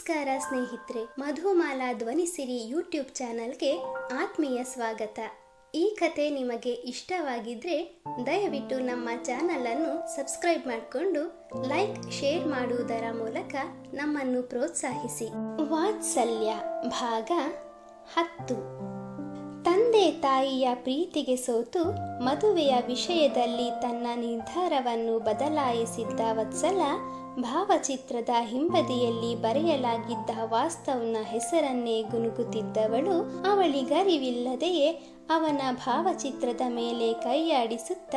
ನಮಸ್ಕಾರ ಸ್ನೇಹಿತರೆ, ಮಧುಮಾಲಾ ಧ್ವನಿಸಿರಿ ಯೂಟ್ಯೂಬ್ ಚಾನಲ್ಗೆ ಆತ್ಮೀಯ ಸ್ವಾಗತ. ಈ ಕತೆ ನಿಮಗೆ ಇಷ್ಟವಾಗಿದ್ರೆ ದಯವಿಟ್ಟು ನಮ್ಮ ಚಾನಲನ್ನು ಸಬ್ಸ್ಕ್ರೈಬ್ ಮಾಡಿಕೊಂಡು ಲೈಕ್, ಶೇರ್ ಮಾಡುವುದರ ಮೂಲಕ ನಮ್ಮನ್ನು ಪ್ರೋತ್ಸಾಹಿಸಿ. ವಾತ್ಸಲ್ಯ, ಭಾಗ ಹತ್ತು. ತಂದೆ ತಾಯಿಯ ಪ್ರೀತಿಗೆ ಸೋತು ಮದುವೆಯ ವಿಷಯದಲ್ಲಿ ತನ್ನ ನಿರ್ಧಾರವನ್ನು ಬದಲಾಯಿಸಿದ್ದ ವತ್ಸಲ, ಭಾವಚಿತ್ರದ ಹಿಂಬದಿಯಲ್ಲಿ ಬರೆಯಲಾಗಿದ್ದ ವಾಸ್ತವನ ಹೆಸರನ್ನೇ ಗುನುಗುತ್ತಿದ್ದವಳು. ಅವಳಿಗರಿವಿಲ್ಲದೆಯೇ ಅವನ ಭಾವಚಿತ್ರದ ಮೇಲೆ ಕೈಯಾಡಿಸುತ್ತ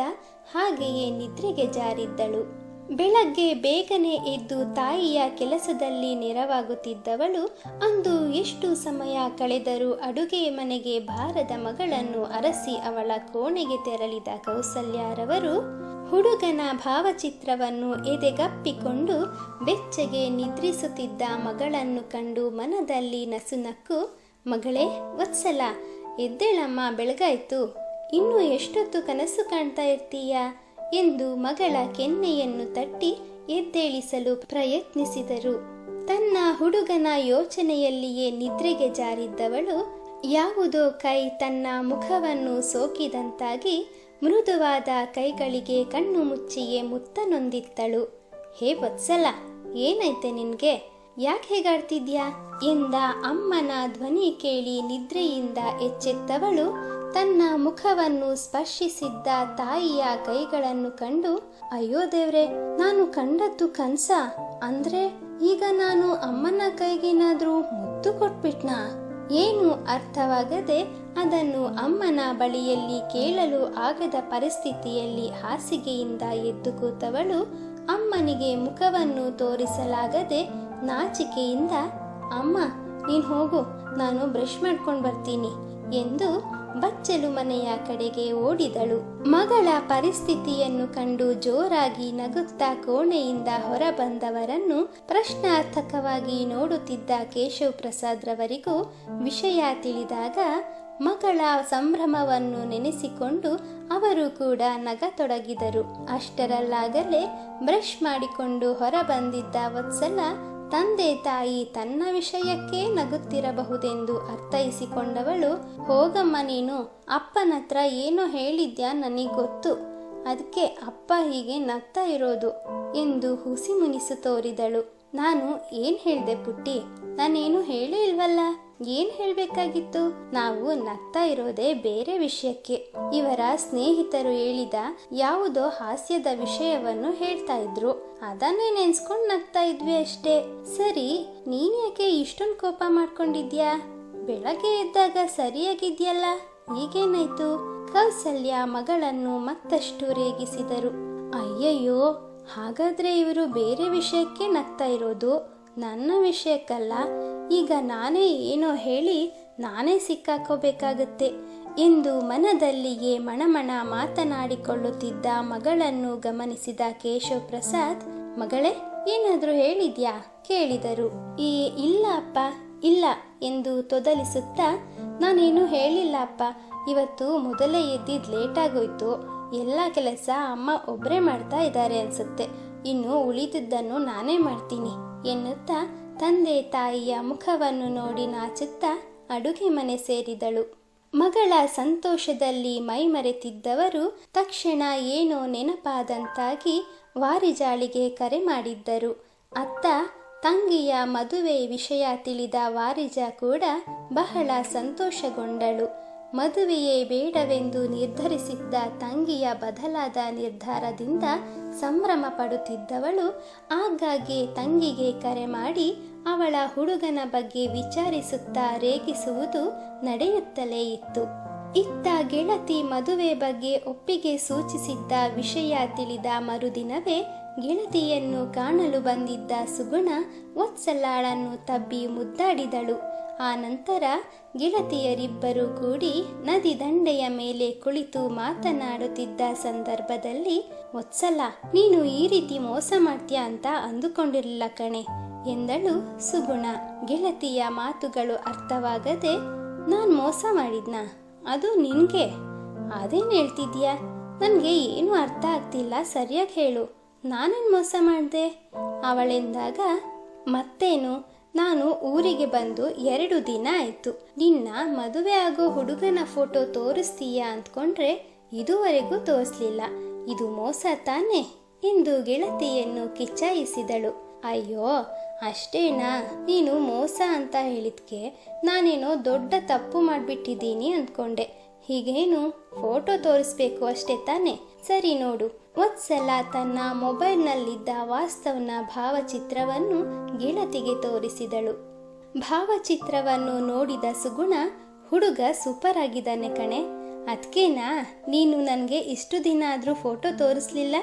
ಹಾಗೆಯೇ ನಿದ್ರೆಗೆ ಜಾರಿದ್ದಳು. ಬೆಳಗ್ಗೆ ಬೇಗನೆ ಎದ್ದು ತಾಯಿಯ ಕೆಲಸದಲ್ಲಿ ನೆರವಾಗುತ್ತಿದ್ದವಳು, ಅಂದು ಎಷ್ಟು ಸಮಯ ಕಳೆದರೂ ಅಡುಗೆ ಮನೆಗೆ ಬಾರದ ಮಗಳನ್ನು ಅರಸಿ ಅವಳ ಕೋಣೆಗೆ ತೆರಳಿದ ಕೌಸಲ್ಯಾರವರು ಹುಡುಗನ ಭಾವಚಿತ್ರವನ್ನು ಎದೆಗಪ್ಪಿಕೊಂಡು ಬೆಚ್ಚಗೆ ನಿದ್ರಿಸುತ್ತಿದ್ದ ಮಗಳನ್ನು ಕಂಡು ಮನದಲ್ಲಿ ನಸುನಕ್ಕು ಮಗಳೇ, ವತ್ಸಲ, ಎದ್ದೇಳಮ್ಮ, ಬೆಳಗಾಯ್ತು. ಇನ್ನು ಎಷ್ಟೊತ್ತು ಕನಸು ಕಾಣ್ತಾ ಇರ್ತೀಯಾ? ಎಂದು ಮಗಳ ಕೆನ್ನೆಯನ್ನು ತಟ್ಟಿ ಎದ್ದೇಳಿಸಲು ಪ್ರಯತ್ನಿಸಿದರು. ತನ್ನ ಹುಡುಗನ ಯೋಚನೆಯಲ್ಲಿಯೇ ನಿದ್ರೆಗೆ ಜಾರಿದ್ದವಳು ಯಾವುದೋ ಕೈ ತನ್ನ ಮುಖವನ್ನು ಸೋಕಿದಂತಾಗಿ ಮೃದುವಾದ ಕೈಗಳಿಗೆ ಕಣ್ಣು ಮುಚ್ಚಿಯೇ ಮುತ್ತನೊಂದಿತ್ತಳು. ಹೇ ವತ್ಸಲ ಏನೈತೆ ನಿನ್ಗೆ? ಯಾಕೆ ಹೇಗಾಡ್ತಿದ್ಯಾ? ಎಂದ ಅಮ್ಮನ ಧ್ವನಿ ಕೇಳಿ ನಿದ್ರೆಯಿಂದ ಎಚ್ಚೆತ್ತವಳು ತನ್ನ ಮುಖವನ್ನು ಸ್ಪರ್ಶಿಸಿದ್ದ ತಾಯಿಯ ಕೈಗಳನ್ನು ಕಂಡು, ಅಯ್ಯೋ ದೇವ್ರೆ, ನಾನು ಕಂಡದ್ದು ಕನ್ಸ. ಅಂದ್ರೆ ಈಗ ನಾನು ಅಮ್ಮನ ಕೈಗೇನಾದ್ರೂ ಮುದ್ದು ಕೊಟ್ಬಿಟ್ನಾ? ಏನು ಅರ್ಥವಾಗದೆ ಅದನ್ನು ಅಮ್ಮನ ಬಳಿಯಲ್ಲಿ ಕೇಳಲು ಆಗದ ಪರಿಸ್ಥಿತಿಯಲ್ಲಿ ಹಾಸಿಗೆಯಿಂದ ಎದ್ದು ಕೂತವಳು, ಅಮ್ಮನಿಗೆ ಮುಖವನ್ನು ತೋರಿಸಲಾಗದೆ ನಾಚಿಕೆಯಿಂದ, ಅಮ್ಮ, ನೀನು ಹೋಗು, ನಾನು ಬ್ರಷ್ ಮಾಡ್ಕೊಂಡು ಬರ್ತೀನಿ. ಎಂದು ಬಚ್ಚಲು ಮನೆಯ ಕಡೆಗೆ ಓಡಿದಳು. ಮಗಳ ಪರಿಸ್ಥಿತಿಯನ್ನು ಕಂಡು ಜೋರಾಗಿ ನಗುತ್ತಾ ಕೋಣೆಯಿಂದ ಹೊರಬಂದವರನ್ನು ಪ್ರಶ್ನಾರ್ಥಕವಾಗಿ ನೋಡುತ್ತಿದ್ದ ಕೇಶವ್ ಪ್ರಸಾದ್ ರವರಿಗೂ ವಿಷಯ ತಿಳಿದಾಗ ಮಗಳ ಸಂಭ್ರಮವನ್ನು ನೆನೆಸಿಕೊಂಡು ಅವರು ಕೂಡ ನಗತೊಡಗಿದರು. ಅಷ್ಟರಲ್ಲಾಗಲೇ ಬ್ರಷ್ ಮಾಡಿಕೊಂಡು ಹೊರಬಂದಿದ್ದ ವತ್ಸಲ ತಂದೆ ತಾಯಿ ತನ್ನ ವಿಷಯಕ್ಕೆ ನಗುತ್ತಿರಬಹುದೆಂದು ಅರ್ಥೈಸಿಕೊಂಡವಳು, ಹೋಗಮ್ಮ ನೀನು ಅಪ್ಪನತ್ರ ಏನೋ ಹೇಳಿದ್ಯಾ ನನಗೆ ಗೊತ್ತು ಅದಕ್ಕೆ ಅಪ್ಪ ಹೀಗೆ ನಗ್ತಾ ಇರೋದು ಎಂದು ಹುಸಿ ಮುನಿಸು ತೋರಿದಳು. ನಾನು ಏನ್ ಹೇಳಿದೆ ಪುಟ್ಟಿ? ನಾನೇನು ಹೇಳೇ ಇಲ್ವಲ್ಲ? ಏನ್ ಹೇಳಬೇಕಾಗಿತ್ತು? ನಾವು ನಗ್ತಾ ಇರೋದೇ ಬೇರೆ ವಿಷಯಕ್ಕೆ. ಇವರ ಸ್ನೇಹಿತರು ಹೇಳಿದ ಯಾವುದೋ ಹಾಸ್ಯದ ವಿಷಯವನ್ನು ಹೇಳ್ತಾ ಇದ್ರು. ಅದನ್ನೇ ನೆನ್ಸ್ಕೊಂಡು ನಗ್ತಾ ಇದ್ವಿ ಅಷ್ಟೇ. ಸರಿ, ನೀನ್ ಯಾಕೆ ಇಷ್ಟೊಂದು ಕೋಪ ಮಾಡ್ಕೊಂಡಿದ್ಯಾ? ಬೆಳಗ್ಗೆ ಎದ್ದಾಗ ಸರಿಯಾಗಿದ್ಯಲ್ಲ? ಈಗೇನಾಯ್ತು? ಕೌಸಲ್ಯ ಮಗಳನ್ನು ಮತ್ತಷ್ಟು ರೇಗಿಸಿದರು. ಅಯ್ಯಯ್ಯೋ, ಹಾಗಾದ್ರೆ ಇವರು ಬೇರೆ ವಿಷಯಕ್ಕೆ ನಗ್ತಾ ಇರೋದು? ನನ್ನ ವಿಷಯಕ್ಕಲ್ಲ. ಈಗ ನಾನೇ ಏನೋ ಹೇಳಿ ನಾನೇ ಸಿಕ್ಕಾಕೋಬೇಕಾಗತ್ತೆ ಎಂದು ಮನದಲ್ಲಿಯೇ ಮಣಮಣ ಮಾತನಾಡಿಕೊಳ್ಳುತ್ತಿದ್ದ ಮಗಳನ್ನು ಗಮನಿಸಿದ ಕೇಶವ್ ಪ್ರಸಾದ್ ಮಗಳೇ, ಏನಾದರೂ ಹೇಳಿದ್ಯಾ? ಕೇಳಿದರು. ಈ ಇಲ್ಲ ಅಪ್ಪ, ಇಲ್ಲ, ಎಂದು ತೊದಲಿಸುತ್ತಾ, ನಾನೇನು ಹೇಳಿಲ್ಲ ಅಪ್ಪ, ಇವತ್ತು ಮೊದಲೇ ಎದ್ದಿದ್ದು ಲೇಟಾಗೋಯ್ತು ಎಲ್ಲ ಕೆಲಸ ಅಮ್ಮ ಒಬ್ಬರೇ ಮಾಡ್ತಾ ಇದ್ದಾರೆ ಅನ್ಸುತ್ತೆ. ಇನ್ನು ಉಳಿದಿದ್ದನ್ನು ನಾನೇ ಮಾಡ್ತೀನಿ, ಎನ್ನುತ್ತಾ ತಂದೆ ತಾಯಿಯ ಮುಖವನ್ನು ನೋಡಿ ನಾಚುತ್ತಾ ಅಡುಗೆ ಮನೆ ಸೇರಿದಳು. ಮಗಳ ಸಂತೋಷದಲ್ಲಿ ಮೈಮರೆತಿದ್ದವರು ತಕ್ಷಣ ಏನೋ ನೆನಪಾದಂತಾಗಿ ವಾರಿಜಾಳಿಗೆ ಕರೆ ಮಾಡಿದ್ದರು. ಅತ್ತ, ತಂಗಿಯ ಮದುವೆ ವಿಷಯ ತಿಳಿದ ವಾರಿಜ ಕೂಡ ಬಹಳ ಸಂತೋಷಗೊಂಡಳು. ಮದುವೆಯೇ ಬೇಡವೆಂದು ನಿರ್ಧರಿಸಿದ್ದ ತಂಗಿಯ ಬದಲಾದ ನಿರ್ಧಾರದಿಂದ ಸಂಭ್ರಮ ಪಡುತ್ತಿದ್ದವಳು ಆಗಾಗ್ಗೆ ತಂಗಿಗೆ ಕರೆ ಮಾಡಿ ಅವಳ ಹುಡುಗನ ಬಗ್ಗೆ ವಿಚಾರಿಸುತ್ತಾ ರೇಗಿಸುವುದು ನಡೆಯುತ್ತಲೇ ಇತ್ತು. ಇತ್ತ ಗೆಳತಿ ಮದುವೆ ಬಗ್ಗೆ ಒಪ್ಪಿಗೆ ಸೂಚಿಸಿದ್ದ ವಿಷಯ ತಿಳಿದ ಮರುದಿನವೇ ಗೆಳತಿಯನ್ನು ಕಾಣಲು ಬಂದಿದ್ದ ಸುಗುಣ ವತ್ಸಲಾಳನ್ನು ತಬ್ಬಿ ಮುದ್ದಾಡಿದಳು. ಆ ನಂತರ ಗೆಳತಿಯರಿಬ್ಬರು ಕೂಡಿ ನದಿ ದಂಡೆಯ ಮೇಲೆ ಕುಳಿತು ಮಾತನಾಡುತ್ತಿದ್ದ ಸಂದರ್ಭದಲ್ಲಿ, ವತ್ಸಲ, ನೀನು ಈ ರೀತಿ ಮೋಸ ಮಾಡ್ತೀಯ ಅಂತ ಅಂದುಕೊಂಡಿರಲಿಲ್ಲ ಕಣೆ, ಎಂದಳು ಸುಗುಣ. ಗೆಳತಿಯ ಮಾತುಗಳು ಅರ್ಥವಾಗದೆ, ನಾನು ಮೋಸ ಮಾಡಿದ್ನ? ಅದು ನಿನಗೆ. ಅದೇನು ಹೇಳ್ತಿದ್ಯಾ? ನನಗೆ ಏನು ಅರ್ಥ ಆಗ್ತಿಲ್ಲ, ಸರಿಯಾಗಿ ಹೇಳು. ನಾನೇನು ಮೋಸ ಮಾಡಿದೆ? ಅವಳೆಂದಾಗ, ಮತ್ತೇನು? ನಾನು ಊರಿಗೆ ಬಂದು ಎರಡು ದಿನ ಆಯ್ತು. ನಿನ್ನ ಮದುವೆ ಆಗೋ ಹುಡುಗನ ಫೋಟೋ ತೋರಿಸ್ತೀಯಾ ಅಂದ್ಕೊಂಡ್ರೆ ಇದುವರೆಗೂ ತೋರಿಸ್ಲಿಲ್ಲ. ಇದು ಮೋಸ ತಾನೆ? ಎಂದು ಗೆಳತಿಯನ್ನು ಕಿಚ್ಚಾಯಿಸಿದಳು. ಅಯ್ಯೋ, ಅಷ್ಟೇನಾ? ನೀನು ಮೋಸ ಅಂತ ಹೇಳಿದ್ಕೆ? ನಾನೇನೋ ದೊಡ್ಡ ತಪ್ಪು ಮಾಡಿಬಿಟ್ಟಿದ್ದೀನಿ ಅಂದ್ಕೊಂಡೆ. ಹೀಗೇನು? ಫೋಟೋ ತೋರಿಸ್ಬೇಕು ಅಷ್ಟೇ ತಾನೆ? ಸರಿ ನೋಡು. ಒಂದ್ಸಲ ತನ್ನ ಮೊಬೈಲ್ನಲ್ಲಿದ್ದ ವಾಸ್ತವನ ಭಾವಚಿತ್ರವನ್ನು ಗೆಳತಿಗೆ ತೋರಿಸಿದಳು. ಭಾವಚಿತ್ರವನ್ನು ನೋಡಿದ ಸುಗುಣ, ಹುಡುಗ ಸೂಪರ್ ಆಗಿದ್ದಾನೆ ಕಣೆ. ಅದಕ್ಕೇನಾ ನೀನು ನನಗೆ ಇಷ್ಟು ದಿನ ಆದರೂ ಫೋಟೋ ತೋರಿಸ್ಲಿಲ್ಲ?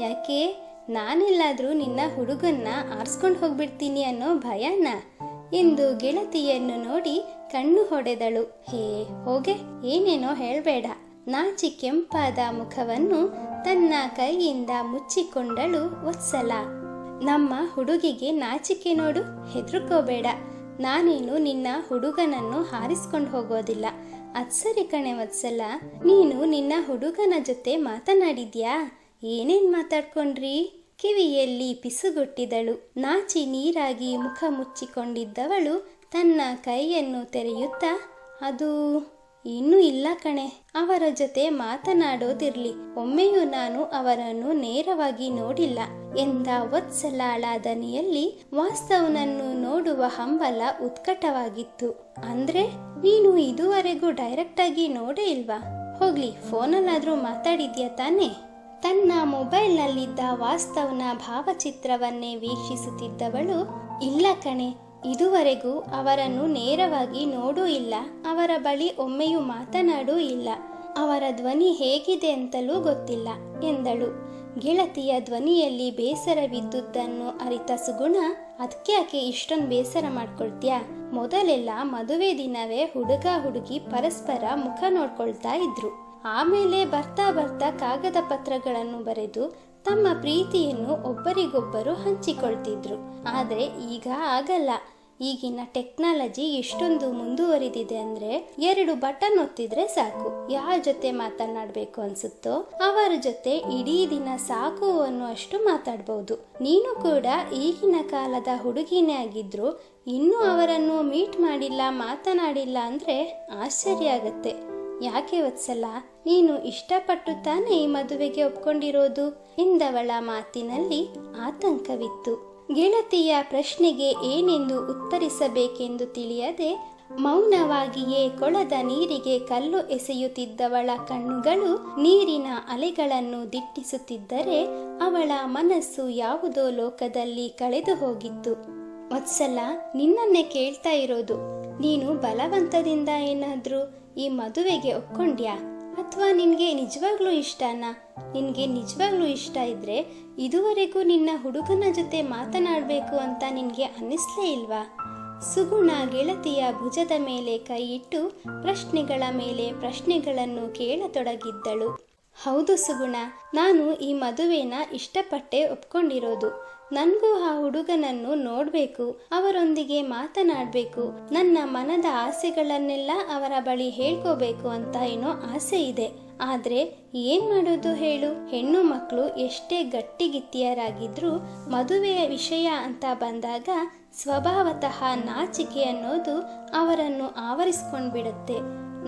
ಯಾಕೆ? ನಾನೆಲ್ಲಾದರೂ ನಿನ್ನ ಹುಡುಗನ್ನ ಆರಿಸ್ಕೊಂಡು ಹೋಗ್ಬಿಡ್ತೀನಿ ಅನ್ನೋ ಭಯನ ಎಂದು ಗೆಳತಿಯನ್ನು ನೋಡಿ ಕಣ್ಣು ಹೊಡೆದಳು. ಹೇ, ಹೋಗೆ, ಏನೇನೋ ಹೇಳಬೇಡ. ನಾಚಿ ಕೆಂಪಾದ ಮುಖವನ್ನು ತನ್ನ ಕೈಯಿಂದ ಮುಚ್ಚಿಕೊಂಡಳು ವತ್ಸಲ. ನಮ್ಮ ಹುಡುಗಿಗೆ ನಾಚಿಕೆ ನೋಡು, ಹೆದರ್ಕೋಬೇಡ. ನಾನೇನು ನಿನ್ನ ಹುಡುಗನನ್ನು ಹಾರಿಸ್ಕೊಂಡು ಹೋಗೋದಿಲ್ಲ. ಅತ್ಸರಿ ಕಣೆ ವತ್ಸಲ. ನೀನು ನಿನ್ನ ಹುಡುಗನ ಜೊತೆ ಮಾತನಾಡಿದ್ಯಾ? ಏನೇನ್ ಮಾತಾಡ್ಕೊಂಡ್ರಿ? ಕಿವಿಯಲ್ಲಿ ಪಿಸುಗುಟ್ಟಿದಳು. ನಾಚಿ ನೀರಾಗಿ ಮುಖ ಮುಚ್ಚಿಕೊಂಡಿದ್ದವಳು ತನ್ನ ಕೈಯನ್ನು ತೆರೆಯುತ್ತಾ, ಅದು ಇನ್ನೂ ಇಲ್ಲ ಕಣೆ, ಅವರ ಜೊತೆ ಮಾತನಾಡೋದಿರ್ಲಿ. ಒಮ್ಮೆಯೂ ನಾನು ಅವರನ್ನು ನೇರವಾಗಿ ನೋಡಿಲ್ಲ ಎಂದ ವತ್ಸಲಾಳ ದನಿಯಲ್ಲಿ ವಾಸ್ತವನನ್ನು ನೋಡುವ ಹಂಬಲ ಉತ್ಕಟವಾಗಿತ್ತು. ಅಂದ್ರೆ ನೀನು ಇದುವರೆಗೂ ಡೈರೆಕ್ಟ್ ಆಗಿ ನೋಡೇ ಇಲ್ವಾ? ಹೋಗ್ಲಿ, ಫೋನಲ್ಲಾದ್ರೂ ಮಾತಾಡಿದ್ಯಾ ತಾನೇ? ತನ್ನ ಮೊಬೈಲ್ನಲ್ಲಿದ್ದ ವಾಸ್ತವನ ಭಾವಚಿತ್ರವನ್ನೇ ವೀಕ್ಷಿಸುತ್ತಿದ್ದವಳು, ಇಲ್ಲ ಕಣೆ, ಇದುವರೆಗೂ ಅವರನ್ನು ನೇರವಾಗಿ ನೋಡೂ ಇಲ್ಲ, ಅವರ ಬಳಿ ಒಮ್ಮೆಯೂ ಮಾತನಾಡೂ ಇಲ್ಲ, ಅವರ ಧ್ವನಿ ಹೇಗಿದೆ ಅಂತಲೂ ಗೊತ್ತಿಲ್ಲ ಎಂದಳು. ಗೆಳತಿಯ ಧ್ವನಿಯಲ್ಲಿ ಬೇಸರವಿದ್ದುದನ್ನು ಅರಿತ ಸುಗುಣ ಅದಕ್ಕೆ ಆಕೆ ಇಷ್ಟೊಂದು ಬೇಸರ ಮಾಡ್ಕೊಳ್ತೀಯಾ? ಮೊದಲೆಲ್ಲ ಮದುವೆ ದಿನವೇ ಹುಡುಗ ಹುಡುಗಿ ಪರಸ್ಪರ ಮುಖ ನೋಡ್ಕೊಳ್ತಾ ಇದ್ರು. ಆಮೇಲೆ ಬರ್ತಾ ಬರ್ತಾ ಕಾಗದ ಪತ್ರಗಳನ್ನು ಬರೆದು ತಮ್ಮ ಪ್ರೀತಿಯನ್ನು ಒಬ್ಬರಿಗೊಬ್ಬರು ಹಂಚಿಕೊಳ್ತಿದ್ರು. ಆದರೆ ಈಗ ಆಗಲ್ಲ. ಈಗಿನ ಟೆಕ್ನಾಲಜಿ ಎಷ್ಟೊಂದು ಮುಂದುವರಿದಿದೆ ಅಂದ್ರೆ ಎರಡು ಬಟನ್ ಒತ್ತಿದ್ರೆ ಸಾಕು. ಯಾರ ಜೊತೆ ಮಾತನಾಡಬೇಕು ಅನ್ಸುತ್ತೋ ಅವರ ಜೊತೆ ಇಡೀ ದಿನ ಸಾಕು ಅನ್ನುವಷ್ಟು ಮಾತಾಡಬಹುದು ನೀನು ಕೂಡ ಈಗಿನ ಕಾಲದ ಹುಡುಗಿನೇ ಆಗಿದ್ರು ಇನ್ನೂ ಅವರನ್ನು ಮೀಟ್ ಮಾಡಿಲ್ಲ, ಮಾತನಾಡಿಲ್ಲ ಅಂದ್ರೆ ಆಶ್ಚರ್ಯ ಆಗತ್ತೆ. ಯಾಕೆ ವತ್ಸಲ? ನೀನು ಇಷ್ಟಪಟ್ಟು ತಾನೇ ಈ ಮದುವೆಗೆ ಒಪ್ಕೊಂಡಿರೋದು ಎಂದವಳ ಮಾತಿನಲ್ಲಿ ಆತಂಕವಿತ್ತು. ಗೆಳತಿಯ ಪ್ರಶ್ನೆಗೆ ಏನೆಂದು ಉತ್ತರಿಸಬೇಕೆಂದು ತಿಳಿಯದೆ ಮೌನವಾಗಿಯೇ ಕೊಳದ ನೀರಿಗೆ ಕಲ್ಲು ಎಸೆಯುತ್ತಿದ್ದವಳ ಕಣ್ಣುಗಳು ನೀರಿನ ಅಲೆಗಳನ್ನು ದಿಟ್ಟಿಸುತ್ತಿದ್ದರೆ ಅವಳ ಮನಸ್ಸು ಯಾವುದೋ ಲೋಕದಲ್ಲಿ ಕಳೆದು ಹೋಗಿತ್ತು. ವತ್ಸಲ ನಿನ್ನನ್ನೇ ಕೇಳ್ತಾ ಇರೋದು. ನೀನು ಬಲವಂತದಿಂದ ಏನಾದ್ರೂ ಈ ಮದುವೆಗೆ ಒಪ್ಕೊಂಡ್ಯಾ? ಅಥವಾ ನಿನಗೆ ನಿಜವಾಗ್ಲೂ ಇಷ್ಟನಾ? ನಿನಗೆ ನಿಜವಾಗ್ಲೂ ಇಷ್ಟ ಇದ್ರೆ ಇದುವರೆಗೂ ನಿನ್ನ ಹುಡುಗನ ಜೊತೆ ಮಾತನಾಡಬೇಕು ಅಂತ ನಿನಗೆ ಅನ್ನಿಸ್ಲೇ ಇಲ್ವಾ? ಸುಗುಣ ಗೆಳತಿಯ ಭುಜದ ಮೇಲೆ ಕೈ ಇಟ್ಟು ಪ್ರಶ್ನೆಗಳ ಮೇಲೆ ಪ್ರಶ್ನೆಗಳನ್ನು ಕೇಳತೊಡಗಿದ್ದಳು. ಹೌದು ಸುಗುಣ, ನಾನು ಈ ಮದುವೆನ ಇಷ್ಟಪಟ್ಟೆ ಒಪ್ಕೊಂಡಿರೋದು. ನನಗೂ ಆ ಹುಡುಗನನ್ನು ನೋಡಬೇಕು, ಅವರೊಂದಿಗೆ ಮಾತನಾಡಬೇಕು, ನನ್ನ ಮನದ ಆಸೆಗಳನ್ನೆಲ್ಲ ಅವರ ಬಳಿ ಹೇಳ್ಕೋಬೇಕು ಅಂತ ಏನೋ ಆಸೆ ಇದೆ. ಆದ್ರೆ ಏನ್ ಮಾಡೋದು ಹೇಳು? ಹೆಣ್ಣು ಮಕ್ಕಳು ಎಷ್ಟೇ ಗಟ್ಟಿಗಿತ್ತಿಯರಾಗಿದ್ರೂ ಮದುವೆಯ ವಿಷಯ ಅಂತ ಬಂದಾಗ ಸ್ವಭಾವತಃ ನಾಚಿಕೆ ಅನ್ನೋದು ಅವರನ್ನು ಆವರಿಸ್ಕೊಂಡ್ಬಿಡುತ್ತೆ.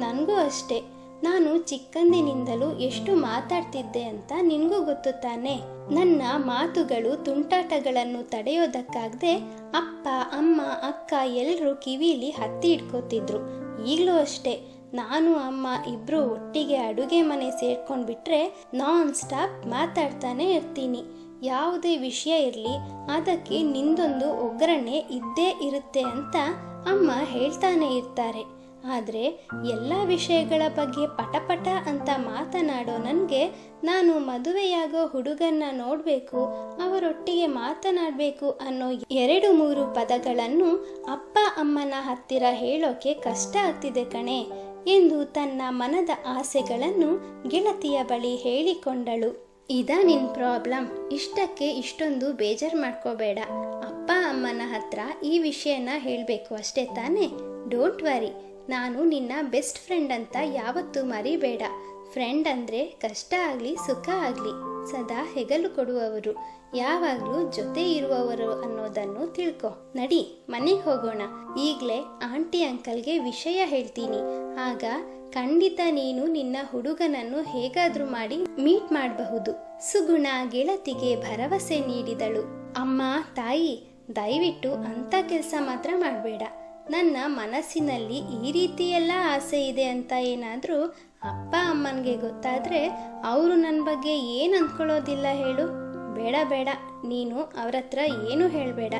ನನಗೂ ಅಷ್ಟೇ. ನಾನು ಚಿಕ್ಕಂದಿನಿಂದಲೂ ಎಷ್ಟು ಮಾತಾಡ್ತಿದ್ದೆ ಅಂತ ನಿನಗೂ ಗೊತ್ತು ತಾನೆ ನನ್ನ ಮಾತುಗಳು ತುಂಟಾಟಗಳನ್ನು ತಡೆಯೋದಕ್ಕಾಗದೆ ಅಪ್ಪ, ಅಮ್ಮ, ಅಕ್ಕ ಎಲ್ಲರೂ ಕಿವಿಲಿ ಹತ್ತಿ ಇಟ್ಕೋತಿದ್ರು. ಈಗಲೂ ಅಷ್ಟೇ, ನಾನು, ಅಮ್ಮ ಇಬ್ರು ಒಟ್ಟಿಗೆ ಅಡುಗೆ ಮನೆ ಸೇರ್ಕೊಂಡ್ಬಿಟ್ರೆ ನಾನ್ ಸ್ಟಾಪ್ ಮಾತಾಡ್ತಾನೆ ಇರ್ತೀನಿ. ಯಾವುದೇ ವಿಷಯ ಇರಲಿ, ಅದಕ್ಕೆ ನಿಂದೊಂದು ಒಗ್ಗರಣೆ ಇದ್ದೇ ಇರುತ್ತೆ ಅಂತ ಅಮ್ಮ ಹೇಳ್ತಾನೆ ಇರ್ತಾರೆ. ಆದರೆ ಎಲ್ಲ ವಿಷಯಗಳ ಬಗ್ಗೆ ಪಟಪಟ ಅಂತ ಮಾತನಾಡೋ ನನಗೆ ನಾನು ಮದುವೆಯಾಗೋ ಹುಡುಗನ್ನ ನೋಡಬೇಕು, ಅವರೊಟ್ಟಿಗೆ ಮಾತನಾಡಬೇಕು ಅನ್ನೋ ಎರಡು ಮೂರು ಪದಗಳನ್ನು ಅಪ್ಪ ಅಮ್ಮನ ಹತ್ತಿರ ಹೇಳೋಕೆ ಕಷ್ಟ ಆಗ್ತಿದೆ ಕಣೆ ಎಂದು ತನ್ನ ಮನದ ಆಸೆಗಳನ್ನು ಗೆಳತಿಯ ಬಳಿ ಹೇಳಿಕೊಂಡಳು. ಇದ ನಿನ್ ಪ್ರಾಬ್ಲಮ್? ಇಷ್ಟಕ್ಕೆ ಇಷ್ಟೊಂದು ಬೇಜಾರು ಮಾಡ್ಕೋಬೇಡ. ಅಪ್ಪ ಅಮ್ಮನ ಹತ್ರ ಈ ವಿಷಯನ ಹೇಳಬೇಕು ಅಷ್ಟೇ ತಾನೇ? Don't worry. ನಾನು ನಿನ್ನ ಬೆಸ್ಟ್ ಫ್ರೆಂಡ್ ಅಂತ ಯಾವತ್ತೂ ಮರಿಬೇಡ. ಫ್ರೆಂಡ್ ಅಂದರೆ ಕಷ್ಟ ಆಗಲಿ, ಸುಖ ಆಗಲಿ, ಸದಾ ಹೆಗಲು ಕೊಡುವವರು. ಯಾವಾಗಲೂ ಜೊತೆ ಇರುವವರು ಅನ್ನೋದನ್ನು ತಿಳ್ಕೊ. ನಡಿ, ಮನೆಗೆ ಹೋಗೋಣ. ಈಗಲೇ ಆಂಟಿ ಅಂಕಲ್ಗೆ ವಿಷಯ ಹೇಳ್ತೀನಿ. ಆಗ ಖಂಡಿತ ನೀನು ನಿನ್ನ ಹುಡುಗನನ್ನು ಹೇಗಾದರೂ ಮಾಡಿ ಮೀಟ್ ಮಾಡಬಹುದು. ಸುಗುಣ ಗೆಳತಿಗೆ ಭರವಸೆ ನೀಡಿದಳು. ಅಮ್ಮ, ತಾಯಿ, ದಯವಿಟ್ಟು ಅಂತ ಕೆಲಸ ಮಾತ್ರ ಮಾಡಬೇಡ. ನನ್ನ ಮನಸ್ಸಿನಲ್ಲಿ ಈ ರೀತಿಯೆಲ್ಲ ಆಸೆ ಇದೆ ಅಂತ ಏನಾದರೂ ಅಪ್ಪ ಅಮ್ಮನಿಗೆ ಗೊತ್ತಾದರೆ ಅವರು ನನ್ನ ಬಗ್ಗೆ ಏನು ಅಂದ್ಕೊಳ್ಳೋದಿಲ್ಲ ಹೇಳು. ಬೇಡ ಬೇಡ. ನೀನು ಅವ್ರ ಹತ್ರ ಏನು ಹೇಳಬೇಡ.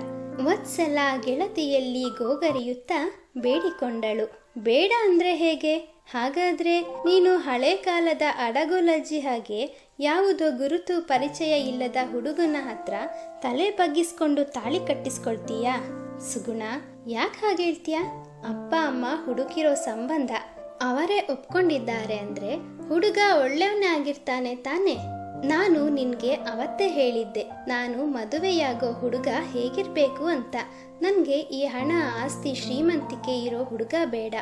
ವತ್ಸಲ ಗೆಳತಿಯಲ್ಲಿ ಗೋಗರಿಯುತ್ತಾ ಬೇಡಿಕೊಂಡಳು. ಬೇಡ ಅಂದ್ರೆ ಹೇಗೆ? ಹಾಗಾದ್ರೆ ನೀನು ಹಳೆ ಕಾಲದ ಅಡಗೊಲಜ್ಜಿ ಹಾಗೆ ಯಾವುದೋ ಗುರುತು ಪರಿಚಯ ಇಲ್ಲದ ಹುಡುಗನ ಹತ್ರ ತಲೆ ಬಗ್ಗಿಸ್ಕೊಂಡು ತಾಳಿ ಕಟ್ಟಿಸ್ಕೊಳ್ತೀಯಾ? ಸುಗುಣ, ಯಾಕೆ ಹಾಗೆ ಹೇಳ್ತೀಯ ಅಪ್ಪ, ಅಮ್ಮ ಹುಡುಕಿರೋ ಸಂಬಂಧ ಅವರೇ ಒಪ್ಕೊಂಡಿದ್ದಾರೆ ಅಂದ್ರೆ ಹುಡುಗ ಒಳ್ಳೆಯವನೇ ಆಗಿರ್ತಾನೆ ತಾನೆ? ನಾನು ನಿನ್ಗೆ ಅವತ್ತೇ ಹೇಳಿದ್ದೆ, ನಾನು ಮದುವೆಯಾಗೋ ಹುಡುಗ ಹೇಗಿರ್ಬೇಕು ಅಂತ. ನನಗೆ ಈ ಹಣ ಆಸ್ತಿ ಶ್ರೀಮಂತಿಕೆ ಇರೋ ಹುಡುಗ ಬೇಡ.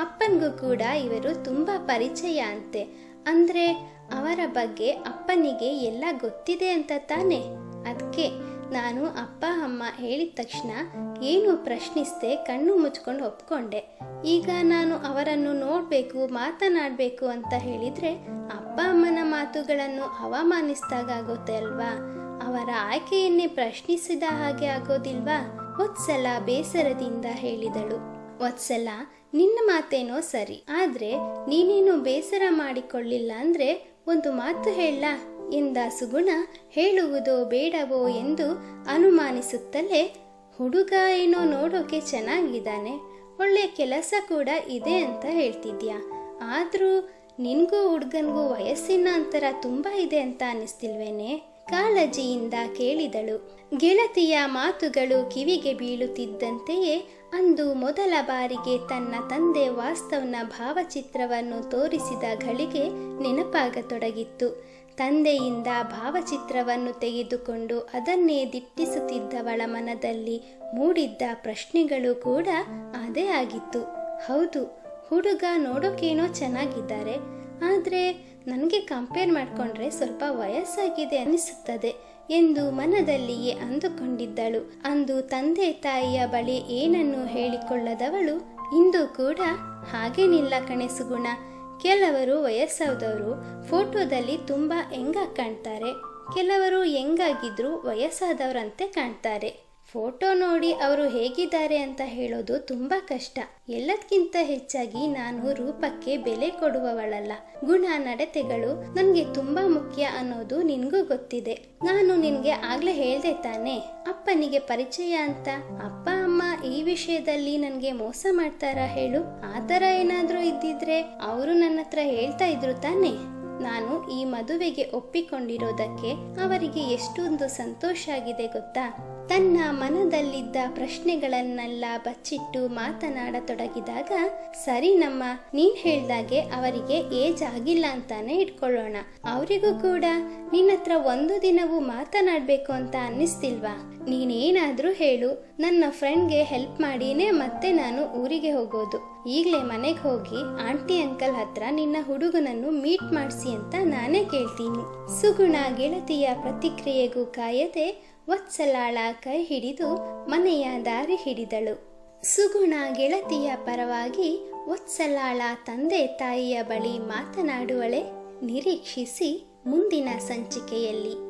ಅಪ್ಪನಿಗೂ ಕೂಡ ಇವರು ತುಂಬಾ ಪರಿಚಯ ಅಂತೆ. ಅಂದ್ರೆ ಅವರ ಬಗ್ಗೆ ಅಪ್ಪನಿಗೆ ಎಲ್ಲ ಗೊತ್ತಿದೆ ಅಂತ ತಾನೆ? ಅದಕ್ಕೆ ನಾನು ಅಪ್ಪ, ಅಮ್ಮ ಹೇಳಿದ ತಕ್ಷಣ ಏನು ಪ್ರಶ್ನಿಸ್ದೆ ಕಣ್ಣು ಮುಚ್ಕೊಂಡು ಒಪ್ಕೊಂಡೆ. ಈಗ ನಾನು ಅವರನ್ನು ನೋಡಬೇಕು, ಮಾತನಾಡಬೇಕು ಅಂತ ಹೇಳಿದ್ರೆ ಅಪ್ಪ, ಅಮ್ಮನ ಮಾತುಗಳನ್ನು ಅವಮಾನಿಸಿದಾಗುತ್ತೆ ಅಲ್ವಾ? ಅವರ ಆಯ್ಕೆಯನ್ನೇ ಪ್ರಶ್ನಿಸಿದ ಹಾಗೆ ಆಗೋದಿಲ್ವಾ? ವತ್ಸಲ ಬೇಸರದಿಂದ ಹೇಳಿದಳು. ವತ್ಸಲ ನಿನ್ನ ಮಾತೇನೋ ಸರಿ, ಆದ್ರೆ ನೀನೇನು ಬೇಸರ ಮಾಡಿಕೊಳ್ಳಿಲ್ಲ ಅಂದ್ರೆ ಒಂದು ಮಾತು ಹೇಳ. ಎಂದ ಸುಗುಣ ಹೇಳುವುದೋ ಬೇಡವೋ ಎಂದು ಅನುಮಾನಿಸುತ್ತಲೇ, ಹುಡುಗ ಏನೋ ನೋಡೋಕೆ ಚೆನ್ನಾಗಿದ್ದಾನೆ, ಒಳ್ಳೆ ಕೆಲಸ ಕೂಡ ಇದೆ ಅಂತ ಹೇಳ್ತಿದ್ಯಾ? ಆದರೂ ನಿನ್ಗೂ ಹುಡುಗನ್ಗೂ ವಯಸ್ಸಿನ ಅಂತರ ತುಂಬಾ ಇದೆ ಅಂತ ಅನಿಸ್ತಿಲ್ವೇನೆ? ಕಾಳಜಿಯಿಂದ ಕೇಳಿದಳು. ಗೆಳತಿಯ ಮಾತುಗಳು ಕಿವಿಗೆ ಬೀಳುತ್ತಿದ್ದಂತೆಯೇ ಅಂದು ಮೊದಲ ಬಾರಿಗೆ ತನ್ನ ತಂದೆ ವಾಸ್ತವನ ಭಾವಚಿತ್ರವನ್ನು ತೋರಿಸಿದ ಘಳಿಗೆ ನೆನಪಾಗತೊಡಗಿತ್ತು. ತಂದೆಯಿಂದ ಭಾವಚಿತ್ರವನ್ನು ತೆಗೆದುಕೊಂಡು ಅದನ್ನೇ ದಿಟ್ಟಿಸುತ್ತಿದ್ದವಳ ಮನದಲ್ಲಿ ಮೂಡಿದ್ದ ಪ್ರಶ್ನೆಗಳು ಕೂಡ ಅದೇ ಆಗಿತ್ತು. ಹೌದು, ಹುಡುಗ ನೋಡೋಕೇನೋ ಚೆನ್ನಾಗಿದ್ದಾರೆ, ಆದರೆ ನನಗೆ ಕಂಪೇರ್ ಮಾಡಿಕೊಂಡ್ರೆ ಸ್ವಲ್ಪ ವಯಸ್ಸಾಗಿದೆ ಅನಿಸುತ್ತದೆ ಎಂದು ಮನದಲ್ಲಿಯೇ ಅಂದುಕೊಂಡಿದ್ದಳು. ಅಂದು ತಂದೆ ತಾಯಿಯ ಬಳಿ ಏನನ್ನು ಹೇಳಿಕೊಳ್ಳದವಳು? ಇಂದು ಕೂಡ ಹಾಗೇನಿಲ್ಲ ಕಣೆಸುಗುಣ ಕೆಲವರು ವಯಸ್ಸಾದವರು ಫೋಟೋದಲ್ಲಿ ತುಂಬ ಹೆಂಗಾಗಿ ಕಾಣ್ತಾರೆ, ಕೆಲವರು ಹೆಂಗಾಗಿದ್ರು ವಯಸ್ಸಾದವರಂತೆ ಕಾಣ್ತಾರೆ. ಫೋಟೋ ನೋಡಿ ಅವರು ಹೇಗಿದ್ದಾರೆ ಅಂತ ಹೇಳೋದು ತುಂಬಾ ಕಷ್ಟ. ಎಲ್ಲದಕ್ಕಿಂತ ಹೆಚ್ಚಾಗಿ ನಾನು ರೂಪಕ್ಕೆ ಬೆಲೆ ಕೊಡುವವಳಲ್ಲ. ಗುಣ ನಡತೆಗಳು ನನಗೆ ತುಂಬಾ ಮುಖ್ಯ ಅನ್ನೋದು ನಿನ್ಗೂ ಗೊತ್ತಿದೆ. ನಾನು ನಿನ್ಗೆ ಆಗ್ಲೇ ಹೇಳ್ದೆ ತಾನೆ, ಅಪ್ಪನಿಗೆ ಪರಿಚಯ ಅಂತ. ಅಪ್ಪ ಅಮ್ಮ ಈ ವಿಷಯದಲ್ಲಿ ನನಗೆ ಮೋಸ ಮಾಡ್ತಾರಾ ಹೇಳು. ಆ ಥರ ಏನಾದರೂ ಇದ್ದಿದ್ರೆ ಅವರು ನನ್ನ ಹತ್ರ ಹೇಳ್ತಾ ಇದ್ರು ತಾನೆ. ನಾನು ಈ ಮದುವೆಗೆ ಒಪ್ಪಿಕೊಂಡಿರೋದಕ್ಕೆ ಅವರಿಗೆ ಎಷ್ಟೊಂದು ಸಂತೋಷ ಆಗಿದೆ ಗೊತ್ತಾ? ತನ್ನ ಮನದಲ್ಲಿದ್ದ ಪ್ರಶ್ನೆಗಳನ್ನೆಲ್ಲ ಬಚ್ಚಿಟ್ಟು ಮಾತನಾಡತೊಡಗಿದಾಗ, ಸರಿ ನಮ್ಮ, ನೀನ್ ಹೇಳ್ದಾಗೆ ಅವರಿಗೆ ಏಜ್ ಆಗಿಲ್ಲ ಅಂತಾನೆ ಇಟ್ಕೊಳ್ಳೋಣ. ಅವರಿಗೂ ಕೂಡ ನಿನ್ನ ಹತ್ರ ಒಂದು ದಿನವೂ ಮಾತನಾಡ್ಬೇಕು ಅಂತ ಅನ್ನಿಸ್ತಿಲ್ವಾ? ನೀನೇನಾದ್ರೂ ಹೇಳು, ನನ್ನ ಫ್ರೆಂಡ್ಗೆ ಹೆಲ್ಪ್ ಮಾಡಿನೇ ಮತ್ತೆ ನಾನು ಊರಿಗೆ ಹೋಗೋದು. ಈಗಲೇ ಮನೆಗೆ ಹೋಗಿ ಆಂಟಿ ಅಂಕಲ್ ಹತ್ರ ನಿನ್ನ ಹುಡುಗನನ್ನು ಮೀಟ್ ಮಾಡಿಸಿ ಅಂತ ನಾನೇ ಕೇಳ್ತೀನಿ. ಸುಗುಣ ಗೆಳತಿಯ ಪ್ರತಿಕ್ರಿಯೆಗೂ ಕಾಯದೆ ವತ್ಸಲಾಳ ಕೈ ಹಿಡಿದು ಮನೆಯ ದಾರಿ ಹಿಡಿದಳು. ಸುಗುಣ ಗೆಳತಿಯ ಪರವಾಗಿ ವತ್ಸಲಾಳ ತಂದೆ ತಾಯಿಯ ಬಳಿ ಮಾತನಾಡುವಳೆ, ನಿರೀಕ್ಷಿಸಿ ಮುಂದಿನ ಸಂಚಿಕೆಯಲ್ಲಿ.